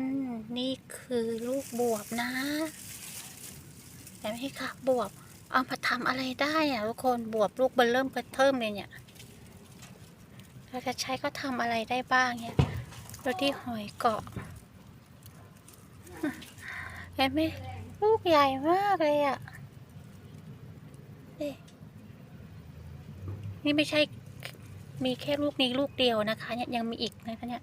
นนี่คือลูกบวบนะเห็นไหมคะบวบ เอามาทำอะไรได้อะทุกคนบวบลูกเบลเริ่มเปิดเมเลยเนี่ย เราจะใช้ก็ทำอะไรได้บ้างเนี่ยดูที่หอยเกาะเห็นไหมลูกใหญ่มากเลยอะ่ะนี่นี่ไม่ใช่มีแค่ลูกนี้ลูกเดียวนะคะเนี่ยยังมีอีกนะคะเนี่ย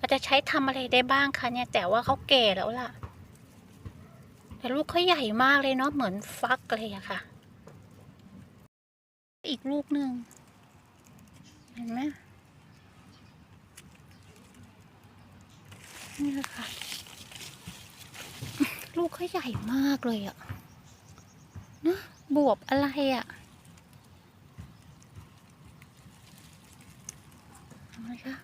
เราจะใช้ทำอะไรได้บ้างคะเนี่ย แต่ว่าเขาแก่แล้วล่ะ แต่ลูกเขาใหญ่มากเลยเนาะเหมือนฟักเลยอะค่ะ อีกลูกหนึ่งเห็นไหมนี่แหละค่ะ ลูกเขาใหญ่มากเลยอะนะบวบอะไรอะเห็นไหมคะ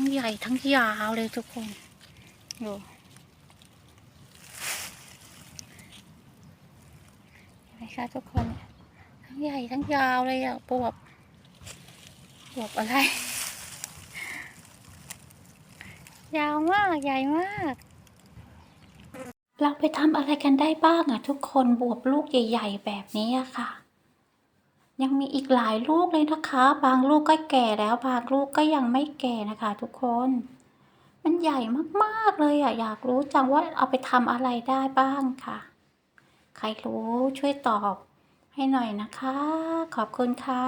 ทั้งใหญ่ทั้งยาวเลยทุกคนดูเห็นไหมคะทุกคน ทั้งใหญ่ทั้งยาวเลยอะบวบบวบอะไร ยาวมากใหญ่มากเราไปทำอะไรกันได้บ้างอะทุกคนบวบลูกใหญ่ ๆ แบบนี้อะค่ะ ยังมีอีกหลายลูกเลยนะคะ บางลูกก็แก่แล้ว บางลูกก็ยังไม่แก่นะคะ ทุกคน มันใหญ่มากๆเลยอะอยากรู้จังว่าเอาไปทำอะไรได้บ้างค่ะ ใครรู้ช่วยตอบให้หน่อยนะคะ ขอบคุณค่ะ